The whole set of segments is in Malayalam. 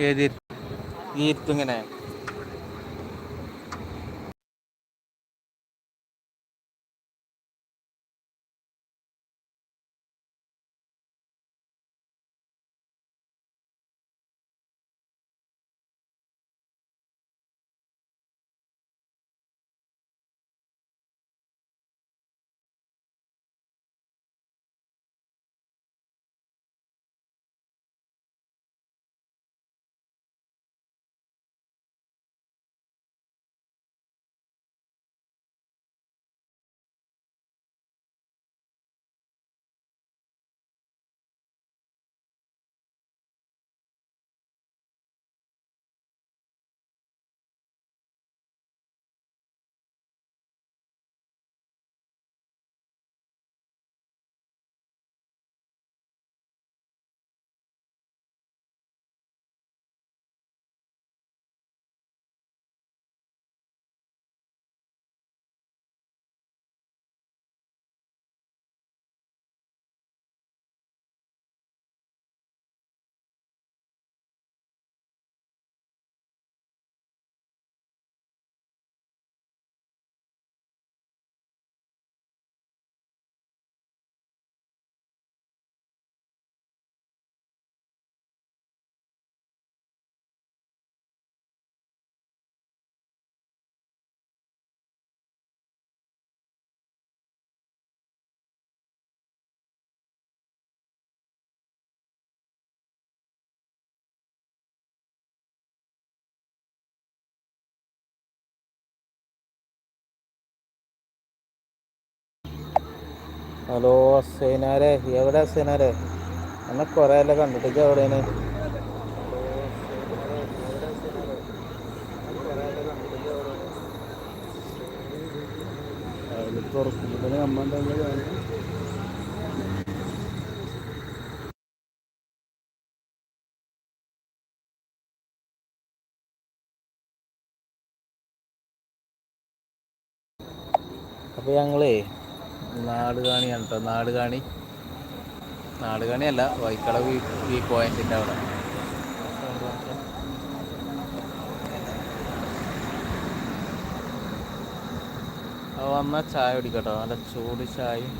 ये ईद ईद तो है ഹലോ സേനാരെ എവിടെ സേനാരെ എന്നെ കുറേ അല്ല കണ്ടിട്ട് എവിടെയാണ്? തുറക്കുമ്പോൾ അമ്മ അപ്പോൾ ഞങ്ങളേ നാട് കാണിയാണ് കേട്ടോ നാട് കാണി നാട് കാണിയല്ല വൈക്കള വി വ്യൂ പോയിന്റിന്റെ അവിടെ. വന്നാൽ ചായ കുടിക്കട്ടോ. നല്ല ചൂട് ചായയും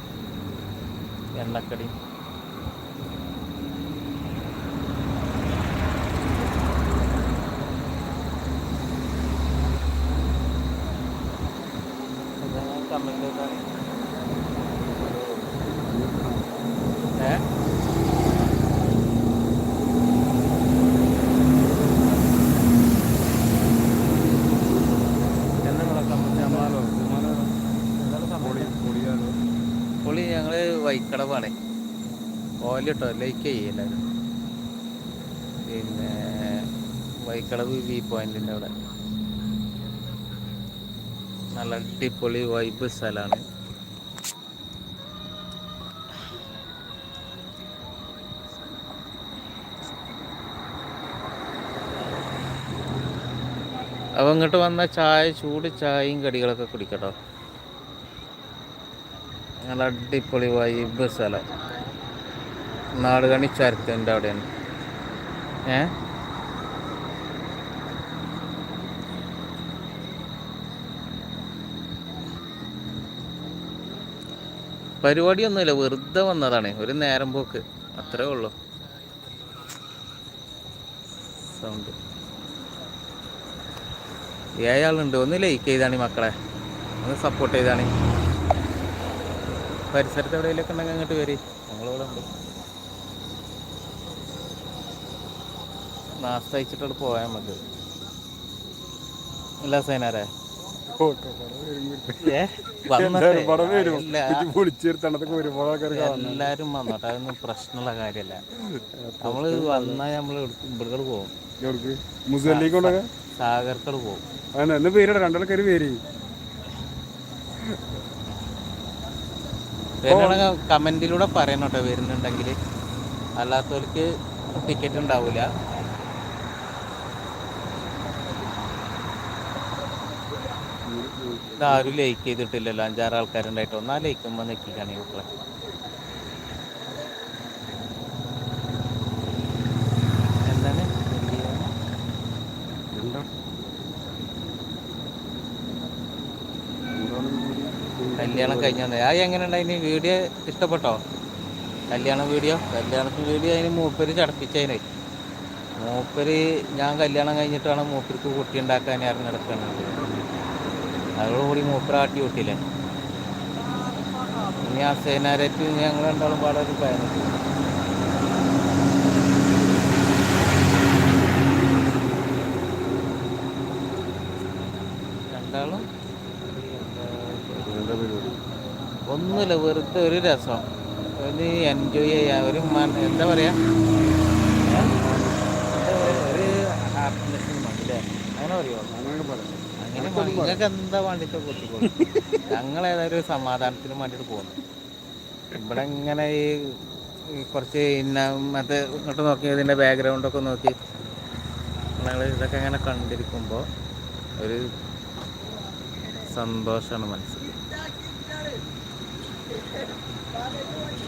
എണ്ണക്കടിയും. കമന്റ് ഏ എന്താ നിങ്ങളെ കമന്റ് ജമാലോ ജമാലോ എന്താണ് പൊളി കമന്റ് പൊളിയാലോ പുള്ളി ഞങ്ങൾ വൈക്കടവാണ് ഓല കേട്ടോ ലൈക്ക് ചെയ്യും പിന്നെ വൈക്കളവ് വ്യൂ പോയിന്റിന്റെ അവിടെ. നല്ല അടിപൊളി വൈബ് സ്ഥലമാണ് അപ്പോൾ ഇങ്ങോട്ട് വന്ന ചായ ചൂട് ചായയും കടികളൊക്കെ കുടിക്കട്ടോ. നല്ല അടിപൊളി വൈബ് സ്ഥലം. നാടുകണി ചരത്തിന്റെ അവിടെയാണ്. ഏ? പരിപാടിയൊന്നുമില്ല വെറുതെ വന്നതാണ്. ഒരു നേരം പോക്ക്. അത്രേ ഉള്ളൂ. സൗണ്ട്. ഏഴാളുണ്ട് ഒന്ന് ലൈക്ക് ചെയ്താണ് മക്കളെ. ഒന്ന് സപ്പോർട്ട് ചെയ്താണ്. പരിസരത്ത് എവിടെയെങ്കിലൊക്കെ ഉണ്ടെങ്കിൽ അങ്ങോട്ട് വരി. ഞങ്ങളിവിടെ ഉണ്ട്. നാസ്ത അയച്ചിട്ട് പോയാൽ നമുക്ക് ഇല്ല സൈനാരെ. എല്ലാരും വന്നോട്ടെ. അതൊന്നും പ്രശ്നമുള്ള കാര്യമല്ല. നമ്മൾ വന്നാ നമ്മൾ ഇവിടെ പോകും സാഗർക്കട് പോകും പേര്. കമന്റിലൂടെ പറയണോട്ടോ വരുന്നുണ്ടെങ്കിൽ അല്ലാത്തവർക്ക് ടിക്കറ്റ് ഉണ്ടാവില്ല ഇതാരും ലൈക്ക് ചെയ്തിട്ടില്ലല്ലോ. അഞ്ചാറ് ആൾക്കാരുണ്ടായിട്ട് ഒന്നാ ലൈക്കുമ്പോൾ നിൽക്കുകയാണ് ഈ കുട്ടികളെ. എന്താണ്? കല്യാണം കഴിഞ്ഞാൽ ആ എങ്ങനെ ഉണ്ടായിന് വീഡിയോ ഇഷ്ടപ്പെട്ടോ? കല്യാണ വീഡിയോ? കല്യാണത്തിന് വീഡിയോ അതിന് മൂപ്പര് ചടപ്പിച്ചതിനെ. മൂപ്പര് ഞാൻ കല്യാണം കഴിഞ്ഞിട്ടാണ് മൂപ്പർക്ക് കുട്ടി ഉണ്ടാക്കാൻ ഇറങ്ങിടക്കുന്നത് അതോടുകൂടി മൂപ്പര ആട്ടി കൂട്ടിയില്ലേ ഇനി ആ സേനാരേറ്റ് ഞങ്ങൾ രണ്ടാളും പാടെ ഒരു പ്ലാൻ രണ്ടാളും? ഒന്നുമില്ല വെറുതെ ഒരു രസം. ഒരു എൻജോയ് ചെയ്യാം ഒരു എന്താ പറയാ? ഒരു ഹാപ്പിനെസ് അല്ലേ അങ്ങനെ പറയുമോ അങ്ങനെയൊക്കെ പറയാം അങ്ങനെ മതി. നിങ്ങൾക്ക് എന്താ വേണ്ടിട്ട് കൊത്തിക്കോളും ഞങ്ങൾ ഏതായാലും സമാധാനത്തിന് വേണ്ടിട്ട് പോകുന്നു ഇവിടെ ഇങ്ങനെ ഈ കുറച്ച് ഇന്ന മറ്റേ ഇങ്ങോട്ട് നോക്കി ഇതിന്റെ ബാക്ക്ഗ്രൗണ്ടൊക്കെ നോക്കി ഞങ്ങൾ ഇതൊക്കെ ഇങ്ങനെ കണ്ടിരിക്കുമ്പോൾ ഒരു സന്തോഷമാണ് മനസ്സിൽ.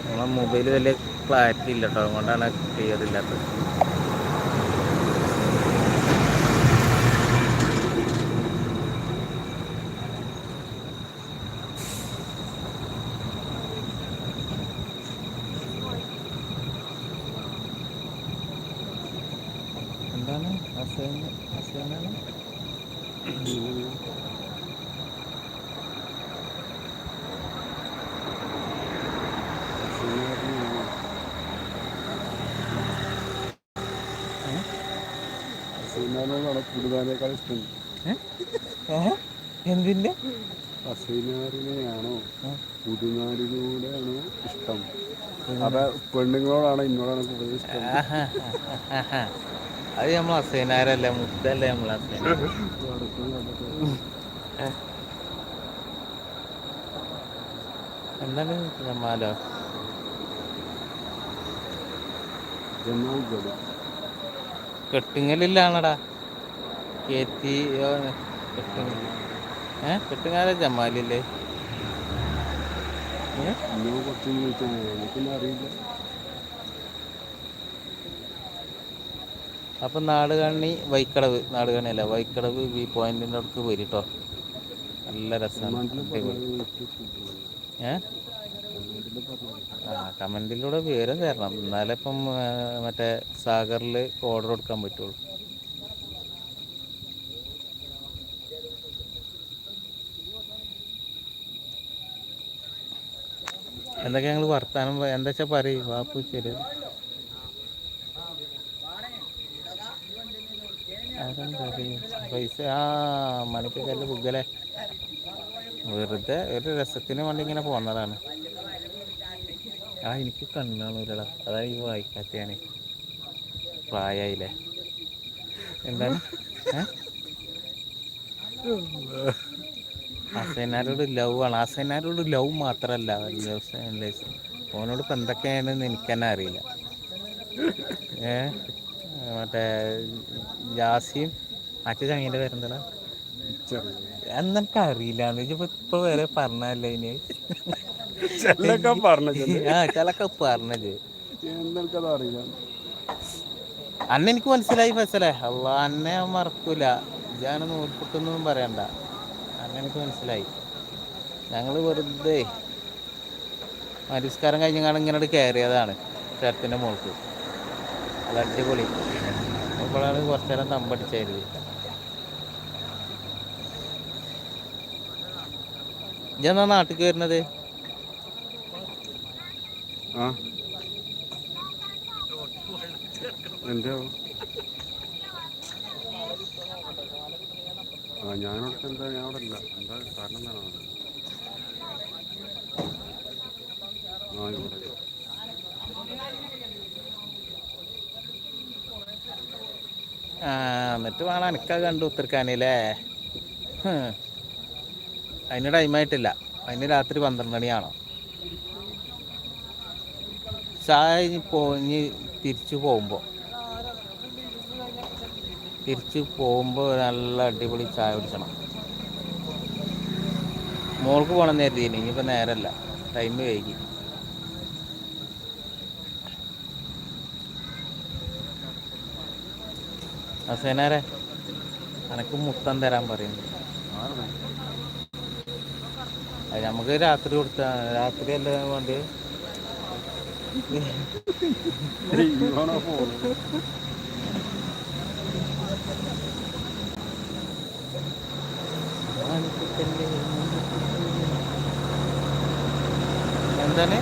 നമ്മളെ മൊബൈൽ വലിയ ക്ലാരിറ്റി ഇല്ല കേട്ടോ അതുകൊണ്ടാണ് ക്ലിയർ ഇല്ലാത്തത്. അസീനാറിനോടാണ് കുടുതാനേക്കാൾ ഇഷ്ടം. എന്തിന്റെ? അസൈനാറിനെയാണോ? പുതുനാടിനോടാണോ ഇഷ്ടം? അതെ പെണ്ണുങ്ങളോടാണ് ഇന്നോടാണ് കൂടുതൽ ഇഷ്ടം. അത് നമ്മൾ അസൈനാരല്ലേ മുത്തല്ലേ നമ്മൾ അസൈനാർ എന്താണ് ജമാലോ ജമാൽ. കെട്ടുങ്ങലില്ലാണടാ. കേത്തി കെട്ടുങ്ങൽ. ഏ? കെട്ടുങ്ങാല ജമാലില്ലേ? അപ്പം നാട് കാണി വൈക്കടവ് നാടുകണ്ണി അല്ല വൈക്കടവ്. ഈ പോയിന്റിന്റെ അടുത്ത് വരിട്ടോ കേട്ടോ നല്ല രസമാണ്. ഏ? ആ കമന്റിലൂടെ വിവരം തരണം. എന്നാലേ ഇപ്പം മറ്റേ സാഗറിൽ ഓർഡർ കൊടുക്കാൻ പറ്റുള്ളൂ. എന്തൊക്കെ ഞങ്ങൾ വർത്താനം എന്താ വെച്ചാൽ പറയും വാപ്പു ശരി പൈസ ആ മണിക്കല്ല പുകലെ വെറുതെ ഒരു രസത്തിന് വേണ്ടി ഇങ്ങനെ പോന്നതാണ്. ആ എനിക്ക് കണ്ണാണൂലടാ അതാ ഈ വായിക്കാത്ത ഞാൻ പ്രായായില്ലേ? എന്താണ്? ഏ? ലവ് ആണ്. അസൈനാരോട് ലവ് മാത്രമല്ല ഓനോട് ഇപ്പം എന്തൊക്കെയാണെന്ന് എനിക്ക് തന്നെ അറിയില്ല. ഏ? മറ്റേ ജാസിയും മറ്റേ ചങ്ങീന്റെ പേരെന്താ എന്നൊക്കെ അറിയില്ല ഇപ്പൊ ഇപ്പൊ വരെ പറഞ്ഞല്ലേ ഇനി? ചെല്ലൊക്കെ പറഞ്ഞു ആ ചിലക്കെ പറഞ്ഞത് എന്തെനിക്കത് അറിയില്ല അന്ന എനിക്ക് മനസ്സിലായി ഫസലേ. അല്ല അന്നെ മറക്കൂല. ഞാൻ നൂൽപുട്ടൊന്നും പറയണ്ട. അന്ന എനിക്ക് മനസ്സിലായി. ഞങ്ങൾ വെറുതെ മരിസ്കാരം കഴിഞ്ഞാണ് ഇങ്ങനെ കയറിയതാണ് ചേട്ടത്തിന്റെ മോൾക്ക്. അത് അടിപൊളി. അപ്പോഴാണ് കുറച്ചു നേരം തമ്പടിച്ചായിരുന്നു ഇജെന്നാ നാട്ടിലേക്ക് വരുന്നത്? ആ. എന്റെ ആ എന്താ അവിടെ ഇല്ല എന്താ കാരണം എന്താണ് ആ എന്നിട്ട് വേണം എനിക്കത് കണ്ടു ഉത്തർക്കാനല്ലേ അതിന് ടൈമായിട്ടില്ല അതിന് രാത്രി പന്ത്രണ്ട് മണിയാണോ? ചായ പോ ഇനി തിരിച്ചു പോകുമ്പോൾ തിരിച്ച് പോകുമ്പോൾ നല്ല അടിപൊളി ചായ കുടിക്കണം മോൾക്ക് പോകണം നേരത്തെ ഇനിയിപ്പോൾ നേരമല്ല ടൈം വൈകി. ഹസേനാരെ എനക്ക് മുത്തം തരാൻ പറയുന്നു നമുക്ക് രാത്രി കൊടുത്താ രാത്രി അല്ല വേണ്ടി ഇവനാ പോകുന്നത് എന്താണ്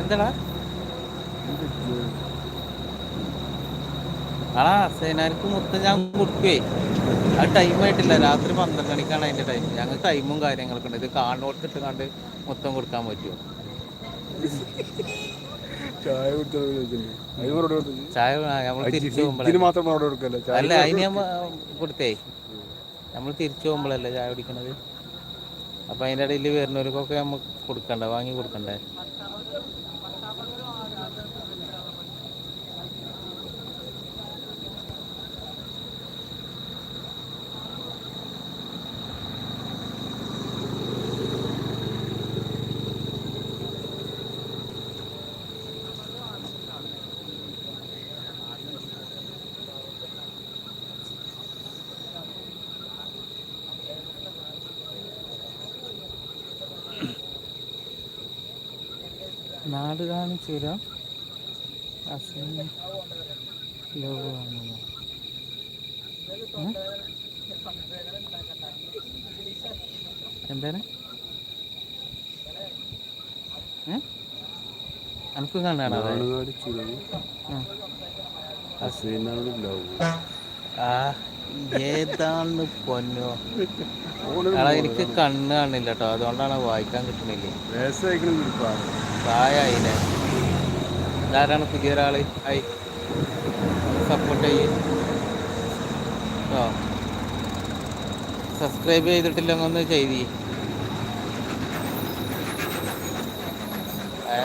എന്താടാ ആ സേനാനിക്ക് മൊത്തം ഞാൻ കൊടുക്കുവേ. അത് ടൈം ആയിട്ടില്ല. രാത്രി പന്ത്രണ്ട് മണിക്കാണ് അതിന്റെ ടൈം ഞങ്ങൾ ടൈമും കാര്യങ്ങളൊക്കെ ഉണ്ട്. ഇത് കാണോടത്തിട്ട് കണ്ട് മൊത്തം കൊടുക്കാൻ പറ്റുമോ ചായ നമ്മൾ തിരിച്ചു അല്ല അതിന് കൊടുത്തേ. നമ്മൾ തിരിച്ചു പോകുമ്പോഴല്ലേ ചായ കുടിക്കണത്? അപ്പൊ അതിന്റെ ഇടയിൽ വരുന്നവർക്കൊക്കെ നമുക്ക് കൊടുക്കണ്ട വാങ്ങി കൊടുക്കണ്ടേ? നാട് അസീം ലോഗോ ആണല്ലോ. ഉം? എന്താണ്? അനക്കും ആ. ഏതാണ് പൊന്നോ. എടാ എനിക്ക് കണ്ണ് കാണില്ല കേട്ടോ അതുകൊണ്ടാണ് വായിക്കാൻ കിട്ടണില്ലേ? പ്രായമായില്ലേ ഇതാരാണ് ഒരാൾ ആയി സപ്പോർട്ട് ചെയ്യ്. ഓ സബ്സ്ക്രൈബ് ചെയ്തിട്ടില്ലെങ്കിൽ ഒന്ന് ചെയ്തി.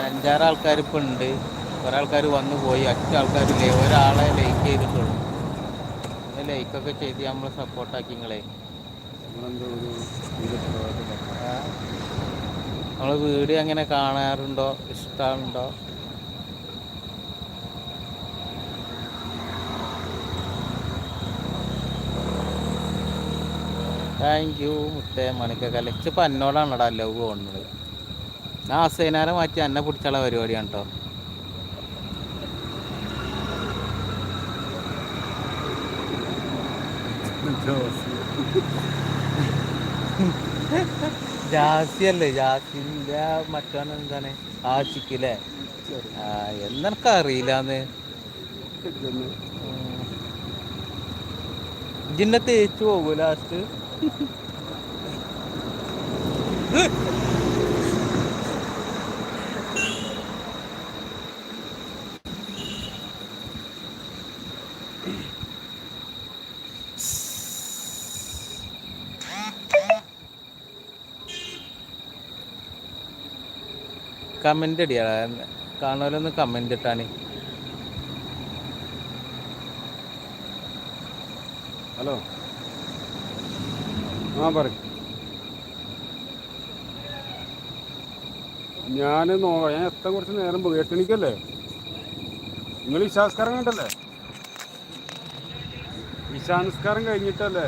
അഞ്ചാറ് ആൾക്കാർ ഇപ്പം ഉണ്ട് കുറേ ആൾക്കാർ വന്നു പോയി. അറ്റ ആൾക്കാരില്ലേ ഒരാളെ ലൈക്ക് ചെയ്തിട്ടുള്ളൂ. ഒന്ന് ലൈക്കൊക്കെ ചെയ്ത് നമ്മൾ സപ്പോർട്ടാക്കി നിങ്ങളെ. നമ്മൾ വീഡിയോ എങ്ങനെ കാണാറുണ്ടോ ഇഷ്ടമുണ്ടോ താങ്ക് യു മുത്തേ മണിക്കൊക്കെ. ഇപ്പം എന്നോടാണടാ ലവ് പോകുന്നത് ഞാൻ അസൈനാരെ മാറ്റി എന്നെ പിടിച്ചുള്ള പരിപാടിയാണ് കേട്ടോ ജാസി. അല്ലേ ജാസിന്റെ മറ്റവൻ എന്താണ്? ആഷിക്കില്ലേ? ആ എന്നെനിക്ക് അറിയില്ലാന്ന് ജിന്നെ തേച്ചു പോകൂ ലാസ്റ്റ്. കമന്റ് അടിയാ കാണുമല്ലോ കമന്റ് ഇട്ടാണ്. ഹലോ ആ പറയും. ഞാൻ നോക്കാം ഞാൻ എത്ര കുറച്ച് നേരം പോയി. എട്ടണിക്കല്ലേ നിങ്ങൾ ഇശാസ്കാരം കണ്ടല്ലേ? ഇശാനസ്കാരം കഴിഞ്ഞിട്ടല്ലേ?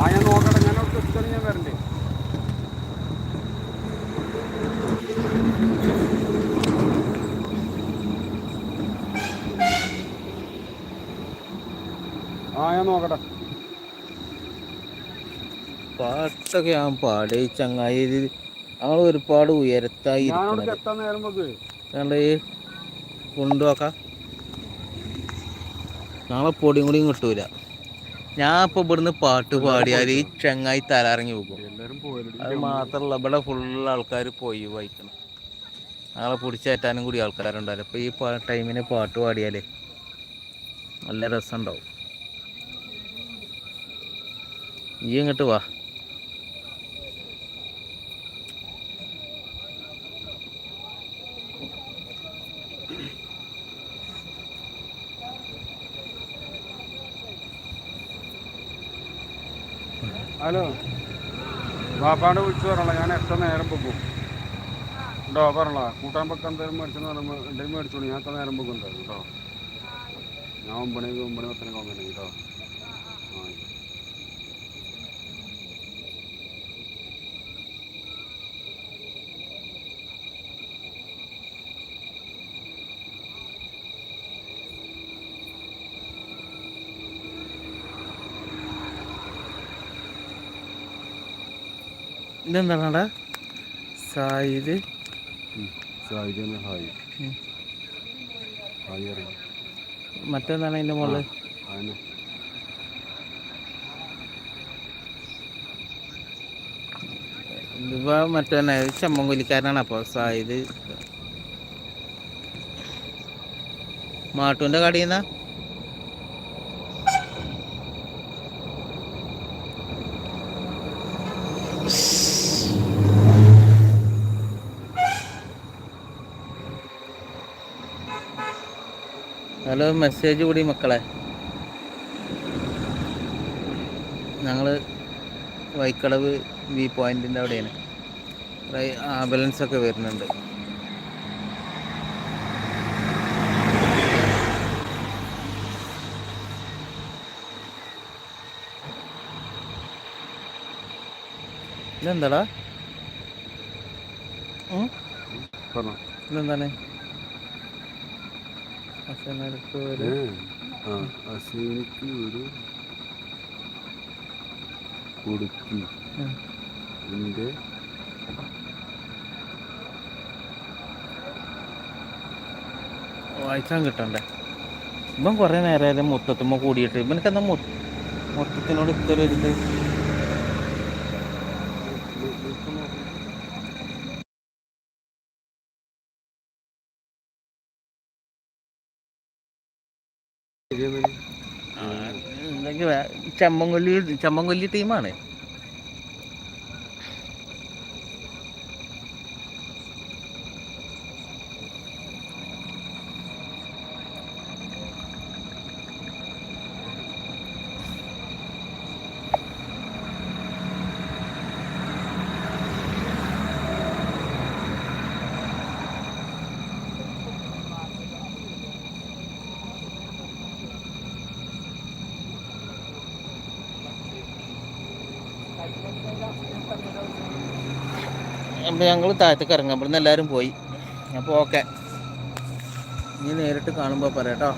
ആ ഞാൻ നോക്കട്ടെ. ഞാൻ അവിടെ ഞാൻ വരണ്ടേ ആ ഞാൻ നോക്കട്ടെ. പാട്ടൊക്കെ ഞാൻ പാടി ചങ്ങായി ഞങ്ങൾ ഒരുപാട് ഉയരത്തായി ഞാൻ ഞങ്ങളെ പൊടിയും കൂടിയും കിട്ടൂല. ഞാൻ ഇപ്പൊ ഇവിടുന്ന് പാട്ട് പാടിയാൽ ഈ ചങ്ങായി തലറങ്ങി പോകും. അത് മാത്രല്ല ഇവിടെ ഫുൾ ആൾക്കാർ പോയി വായിക്കണം. ഞങ്ങളെ പിടിച്ചേറ്റാനും കൂടി ആൾക്കാരുണ്ടാവില്ല? അപ്പൊ ഈ ടൈമിന് പാട്ട് പാടിയാലേ നല്ല രസമുണ്ടാവും. ഈ ഇങ്ങോട്ട് വാ. ഹലോ. ബാപ്പാണ്ട് വിളിച്ചു പറഞ്ഞോ ഞാൻ എത്ര നേരം പോകും ഉണ്ടോ പറഞ്ഞോ കൂട്ടാൻ പക്കം എന്തെങ്കിലും മേടിച്ചെന്ന് പറയുമ്പോൾ എന്തെങ്കിലും മേടിച്ചോളൂ ഞാൻ എത്ര നേരം എന്തായാലും കേട്ടോ ഞാൻ ഒമ്പണി ഒമ്പണി പത്തനൊക്കെ വന്നിട്ടുണ്ടെങ്കിൽ കേട്ടോ ആ ഇതെന്താണടാ? സായിദ്. സായിദ് ഹായ്. ഹായ് മറ്റെന്താണ് അതിന്റെ മുകളിൽ അതിന് ഇതിപ്പോ മറ്റേ ചെമ്മൻകൊല്ലിക്കാരനാണ് അപ്പോൾ സായിദ്. മാട്ടുവിന്റെ കടയിൽ നിന്നാ ഹലോ മെസ്സേജ് കൂടി മക്കളെ. ഞങ്ങൾ വൈക്കളവ് വി പോയിന്റിന്റെ അവിടെയാണ്. ആംബുലൻസ് ഒക്കെ വരുന്നുണ്ട്. ഇതെന്താടാ? ഇതെന്താണ്? അസനക്ക് ഒരു കൊടുക്കി. എന്റെ വായിച്ചാൻ കിട്ടണ്ടേ? ഇപ്പം കുറേ നേരം മൊത്തത്തുമ്പോൾ കൂടിയിട്ട്. ഇവനക്ക് എന്താ മൊത്തത്തിനോട് ഇത്ര ഒരു ഇത്? ചെമ്മൻകൊല്ലി ചെമ്മൻകൊല്ലി ടീമാണ് അപ്പോൾ ഞങ്ങൾ താഴത്തേക്ക് ഇറങ്ങാം. ഇവിടുന്ന് എല്ലാവരും പോയി. അപ്പോൾ ഓക്കെ ഇനി നേരിട്ട് കാണുമ്പോൾ പറയാം കേട്ടോ